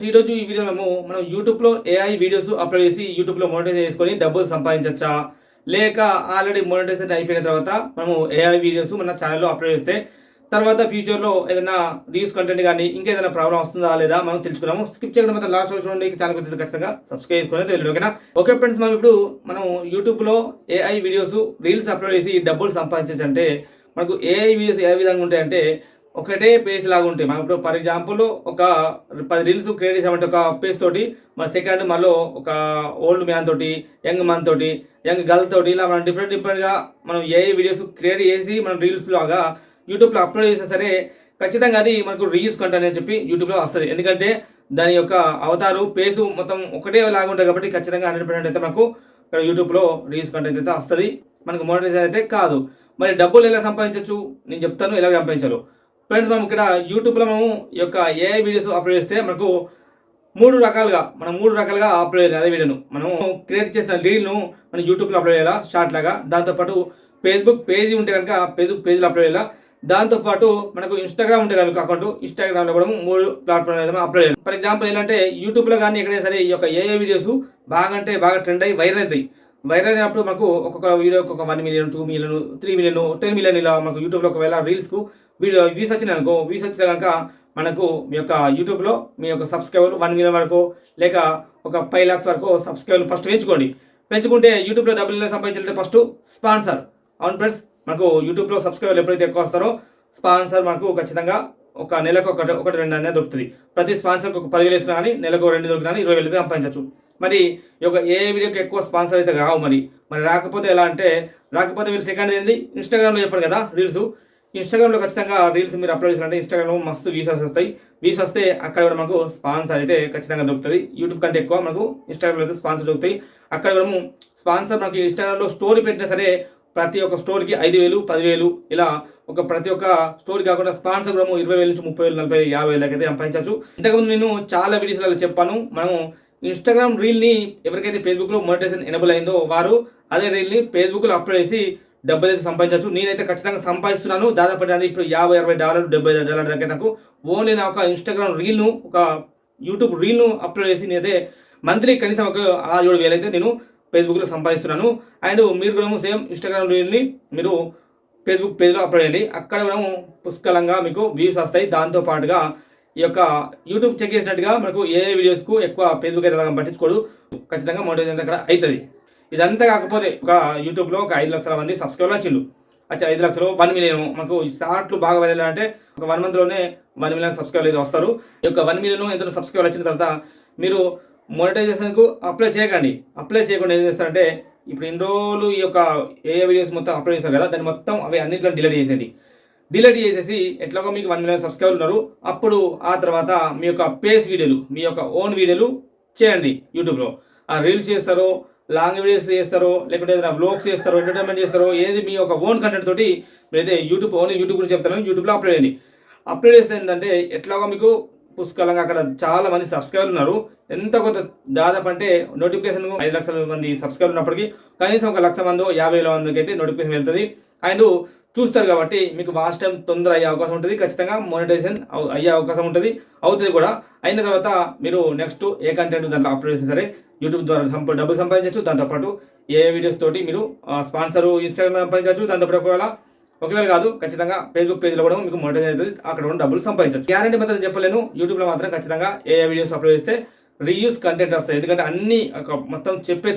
ఈరోజు రోజు ఈ వీడియోలో మనము మనం యూట్యూబ్లో ఏఐ వీడియోస్ అప్లోడ్ చేసి యూట్యూబ్లో మోనిటైజ్ చేసుకొని డబ్బులు సంపాదించవచ్చా లేక ఆల్రెడీ మోనిటైజేషన్ అయిపోయిన తర్వాత మనము ఏఐ వీడియోస్ మన ఛానల్లో అప్లోడ్ చేస్తే తర్వాత ఫ్యూచర్లో ఏదైనా రీల్స్ కంటెంట్ కానీ ఇంకేదైనా ప్రాబ్లం వస్తుందా లేదా మనం తెలుసుకున్నాము. స్కిప్ చేయడం మొత్తం లాస్ట్ రోజు చూడండి. ఛానల్ వచ్చి ఖచ్చితంగా సబ్స్క్రైబ్ చేసుకుని తెలియదు. ఓకేనా? ఓకే ఫ్రెండ్స్ మనం ఇప్పుడు మనం యూట్యూబ్లో ఏఐ వీడియోస్ రీల్స్ అప్లోడ్ చేసి డబ్బులు సంపాదించచ్చు అంటే మనకు ఏఐ వీడియోస్ ఏ విధంగా ఉంటాయంటే ఒకటే పేజ్ లాగా ఉంటాయి. మనం ఇప్పుడు ఫర్ ఎగ్జాంపుల్ ఒక పది రీల్స్ క్రియేట్ చేసామంటే ఒక పేజ్ తోటి మన సెకండ్ మళ్ళీ ఒక ఓల్డ్ మ్యాన్ తోటి యంగ్ మ్యాన్ తోటి యంగ్ గర్ల్ తోటి ఇలా మనం డిఫరెంట్ డిఫరెంట్గా మనం ఏ వీడియోస్ క్రియేట్ చేసి మనం రీల్స్ లాగా యూట్యూబ్లో అప్లోడ్ చేసినా సరే ఖచ్చితంగా అది మనకు రీయూస్ కంటెంట్ అని చెప్పి యూట్యూబ్లో వస్తుంది. ఎందుకంటే దాని యొక్క అవతారు పేసు మొత్తం ఒకటే లాగా ఉంటుంది కాబట్టి ఖచ్చితంగా హండ్రెడ్ పర్సెంట్ అయితే మనకు ఇక్కడ యూట్యూబ్లో రీల్స్ కంటెంట్ అయితే వస్తుంది. మనకు మోనిటైజేషన్ అయితే కాదు. మరి డబ్బులు ఎలా సంపాదించవచ్చు నేను చెప్తాను ఎలా సంపాదించాలో. ఫ్రెండ్స్ మనం ఇక్కడ యూట్యూబ్లో మనము ఈ యొక్క ఏఐ వీడియోస్ అప్లోడ్ చేస్తే మనకు మూడు రకాలుగా మనం మూడు రకాలుగా అప్లోడ్ చేయాలి అదే వీడియోను. మనం క్రియేట్ చేసిన రీల్ను మనం యూట్యూబ్లో అప్లోడ్ చేయాలా? షార్ట్ లాగా. దాంతోపాటు ఫేస్బుక్ పేజీ ఉంటే కనుక ఫేస్బుక్ పేజీలో అప్లోడ్ చేయాలా? దాంతోపాటు మనకు ఇన్స్టాగ్రామ్ ఉంటే కనుక అకౌంట్ ఇన్స్టాగ్రామ్లో కూడా మూడు ప్లాట్ఫామ్ అప్లోడ్ చేయాలి. ఫర్ ఎగ్జాంపుల్ ఏంటంటే యూట్యూబ్లో కానీ ఎక్కడైనా సరే ఈ యొక్క ఏఐ వీడియోస్ బాగా అంటే బాగా ట్రెండ్ అయ్యి వైరల్ అవుతాయి. వైరల్ అయినప్పుడు మనకు ఒక్కొక్క వీడియో ఒక one million two million three million ten million ఇలా మనకు యూట్యూబ్లో ఒకవేళ రీల్స్కు వీడియో వ్యూస్ వచ్చినాయి అనుకో వ్యూస్ వచ్చిన కనుక మనకు మీ యొక్క యూట్యూబ్లో మీ యొక్క సబ్స్క్రైబర్ వన్ మిలియన్ వరకు లేక ఒక ఫైవ్ ల్యాక్స్ వరకు సబ్స్క్రైబర్ ఫస్ట్ పెంచుకోండి. పెంచుకుంటే యూట్యూబ్లో డబ్బులు ఎలా సంపాదించాలంటే ఫస్ట్ స్పాన్సర్. అవును ఫ్రెండ్స్ మనకు యూట్యూబ్లో సబ్స్క్రైబర్ ఎప్పుడైతే ఎక్కువ వస్తారో స్పాన్సర్ మనకు ఖచ్చితంగా ఒక నెలకు ఒకటి ఒకటి రెండు అనేది దొరుకుతుంది. ప్రతి స్పాన్సర్కి ఒక పదివేలు వేసినా కానీ నెలకు రెండు దొరికినా కానీ ఇరవై వేలు సంపాదించవచ్చు మరి ఒక యొక్క ఏ వీడియోకి ఎక్కువ స్పాన్సర్ అయితే రావు మరి. మరి రాకపోతే ఎలా అంటే రాకపోతే మీరు సెకండ్ ఏంది? ఇన్స్టాగ్రామ్లో చెప్పారు కదా రీల్స్. ఇన్స్టాగ్రామ్లో ఖచ్చితంగా రీల్స్ మీరు అప్లోడ్ చేసినట్టే ఇన్స్టాగ్రామ్లో మస్తు వీసెస్ వస్తాయి. వీస్ వస్తే అక్కడ కూడా మనకు స్పాన్సర్ అయితే ఖచ్చితంగా దొరుకుతుంది. యూట్యూబ్ కంటే ఎక్కువ మనకు ఇన్స్టాగ్రామ్లో అయితే స్పాన్సర్ దొరుకుతాయి. అక్కడ మనము స్పాన్సర్ మనకి ఇన్స్టాగ్రామ్లో స్టోరీ పెట్టినా సరే ప్రతి ఒక్క స్టోర్కి ఐదు వేలు పదివేలు ఇలా ఒక ప్రతి ఒక్క స్టోరీ కాకుండా స్పాన్సర్ కూడా ఇరవై వేల నుంచి ముప్పై వేలు నలభై యాభై వేలకి అయితే సంపాదించవచ్చు. ఇంతకుముందు నేను చాలా వీడియోస్లలో చెప్పాను. మనము ఇన్స్టాగ్రామ్ రీల్ని ఎవరికైతే ఫేస్బుక్లో మోనిటైజేషన్ ఎనబుల్ అయిందో వారు అదే రీల్ని ఫేస్బుక్లో అప్లోడ్ చేసి డబ్బులు అయితే సంపాదించవచ్చు. నేనైతే ఖచ్చితంగా సంపాదిస్తున్నాను. దాదాపు అది ఇప్పుడు యాభై అరవై డాలర్లు డెబ్బై డాలర్ దగ్గర నాకు ఓన్లీ నా ఒక ఇన్స్టాగ్రామ్ రీల్ను ఒక యూట్యూబ్ రీల్ను అప్లోడ్ చేసి నేనైతే మంత్లీ కనీసం ఒక ఆరు ఏడు వేలు అయితే నేను ఫేస్బుక్లో సంపాదిస్తున్నాను. అండ్ మీరు కూడా సేమ్ ఇన్స్టాగ్రామ్ రీల్ని మీరు ఫేస్బుక్ పేజ్లో అప్లోడ్ చేయండి. అక్కడ కూడా పుష్కలంగా మీకు వ్యూస్ వస్తాయి. దాంతో పాటుగా ఈ యొక్క యూట్యూబ్ చెక్ చేసినట్టుగా మనకు ఏ వీడియోస్కు ఎక్కువ ఫేస్బుక్ అయితే పట్టించుకోడు. ఖచ్చితంగా మోటివేషన్ అక్కడ అవుతుంది. ఇదంతా కాకపోతే ఒక యూట్యూబ్లో ఒక ఐదు లక్షల మంది సబ్స్క్రైబర్ వచ్చిండు అచ్చా ఐదు లక్షలు వన్ మిలియన్. మనకు షార్ట్లు బాగా వెళ్ళాలంటే ఒక వన్ మంత్లోనే వన్ మిలియన్ సబ్స్క్రైబర్ అయితే వస్తారు. ఈ యొక్క వన్ మిలియన్ ఎంత సబ్స్క్రైబర్ వచ్చిన తర్వాత మీరు మోనిటైజేషన్కు అప్లై చేయకండి. అప్లై చేయకుండా ఏం చేస్తారంటే ఇప్పుడు ఇన్ని రోజులు ఈ యొక్క ఏ వీడియోస్ మొత్తం అప్లోడ్ చేస్తారు కదా దాన్ని మొత్తం అవి అన్నింటిలో డిలీట్ చేసేయండి. డిలీట్ చేసేసి ఎట్లాగో మీకు వన్ మిలియన్ సబ్స్క్రైబర్ ఉన్నారు. అప్పుడు ఆ తర్వాత మీ యొక్క పేస్ వీడియోలు మీ యొక్క ఓన్ వీడియోలు చేయండి యూట్యూబ్లో. ఆ రీల్స్ చేస్తారో లాంగ్ వీడియోస్ చేస్తారో లేకుంటే ఏదైనా బ్లాగ్స్ చేస్తారో ఎంటర్టైన్మెంట్ చేస్తారో ఏది మీ యొక్క ఓన్ కంటెంట్ తోటి మీరైతే యూట్యూబ్ ఓన్లీ యూట్యూబ్ గురించి చెప్తాను యూట్యూబ్లో అప్లోడ్ చేయండి. అప్లోడ్ చేస్తే ఏంటంటే ఎట్లాగో మీకు పుష్కలంగా అక్కడ చాలా మంది సబ్స్క్రైబర్లు ఉన్నారు. ఎంత కొంత దాదాపు అంటే నోటిఫికేషన్ ఐదు లక్షల మంది సబ్స్క్రైబర్ ఉన్నప్పటికీ కనీసం ఒక లక్ష మందో యాభై వేల మందికి అయితే నోటిఫికేషన్ వెళ్తుంది. అండ్ చూస్తారు కాబట్టి మీకు వాచ్ టైం తొందర అయ్యే అవకాశం ఉంటుంది. ఖచ్చితంగా మోనిటైజేషన్ అయ్యే అవకాశం ఉంటుంది. అవుతుంది కూడా. అయిన తర్వాత మీరు నెక్స్ట్ ఏ కంటెంట్ దాంట్లో అప్లోడ్ చేసినా సరే యూట్యూబ్ ద్వారా సంప డబ్బులు సంపాదించవచ్చు దాంతోపాటు ఏ వీడియోస్ తోటి మీరు స్పాన్సర్ ఇన్స్టాగ్రామ్ సంపాదించవచ్చు దాంతోపాటు ఒకవేళ ఒకవేళ కాదు ఖచ్చితంగా ఫేస్బుక్ పేజ్లో కూడా మీకు మోనిటైజ్ అవుతుంది. అక్కడ కూడా డబ్బులు సంపాదించవచ్చు గ్యారంటీ మాత్రం చెప్పలేను. యూట్యూబ్లో మాత్రం ఖచ్చితంగా ఏ వీడియోస్ అప్లోడ్ చేస్తే రీయూస్ కంటెంట్ వస్తాయి. ఎందుకంటే అన్ని ఒక మొత్తం చెప్పే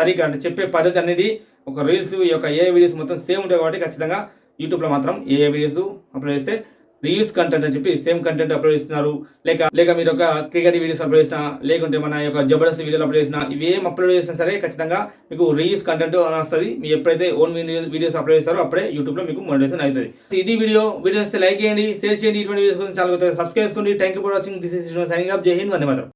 తరీక అంటే చెప్పే పద్ధతి అనేది ఒక రీల్స్ ఈ యొక్క ఏ వీడియోస్ మొత్తం సేమ్ ఉంటాయి కాబట్టి ఖచ్చితంగా యూట్యూబ్లో మాత్రం ఏ వీడియోస్ అప్లోడ్ చేస్తే రీయూస్ కంటెంట్ అని చెప్పి సేమ్ కంటెంట్ అప్లోడ్ చేస్తున్నారు. లేక లేక మీరు ఒక క్రికెట్ వీడియోస్ అప్లోడ్ చేసినా లేకుంటే మన యొక్క జబర్దస్త్ వీడియోలు అప్లోడ్ చేసినా ఇవేం అప్లోడ్ చేసినా సరే ఖచ్చితంగా మీకు రీయూస్ కంటెంట్ అని వస్తుంది మీరు ఎప్పుడైతే ఓన్ వీడియోస్ అప్లోడ్ చేస్తారో అప్పుడే యూట్యూబ్లో మీకు మోటివేషన్ అవుతుంది. ఇది వీడియో. వీడియో వస్తే లైక్ చేయండి షేర్ చేయండి. ఇటువంటి వీడియోస్ కోసం చాలా సబ్స్క్రైబ్ చేసుకోండి. Thank you for watching this is signing up జై హింద్ వందే మాత్రం